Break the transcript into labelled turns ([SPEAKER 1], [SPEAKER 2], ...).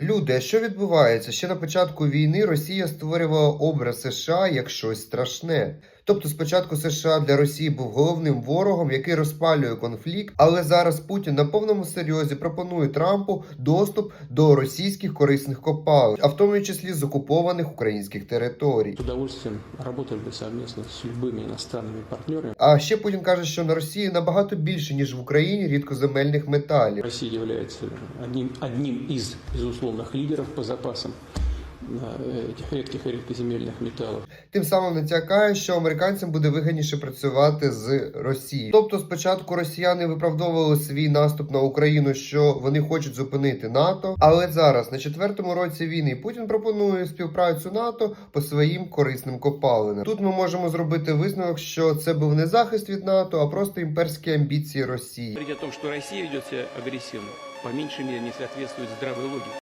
[SPEAKER 1] Люди, що відбувається? Ще на початку війни Росія створювала образ США як щось страшне. Тобто, спочатку США для Росії був головним ворогом, який розпалює конфлікт, але зараз Путін на повному серйозі пропонує Трампу доступ до російських корисних копалин, а в тому числі з окупованих українських територій.
[SPEAKER 2] С удовольствием работали бы совместно с любыми иностранными партнерами.
[SPEAKER 1] А ще Путін каже, що на Росії набагато більше ніж в Україні рідкоземельних металів.
[SPEAKER 2] Россия является одним, одним из безусловных лидеров по запасам э, этих редких и редкоземельных металлов.
[SPEAKER 1] Тим самим натякає, що американцям буде вигідніше працювати з Росією. Тобто, спочатку росіяни виправдовували свій наступ на Україну, що вони хочуть зупинити НАТО. Але зараз, на четвертому році війни, Путін пропонує співпрацю НАТО по своїм корисним копалинам. Тут ми можемо зробити висновок, що це був не захист від НАТО, а просто імперські амбіції Росії.
[SPEAKER 3] Говорить о том, что Россия ведет себя агрессивно, по меньшей мере не соответствует здравой логике.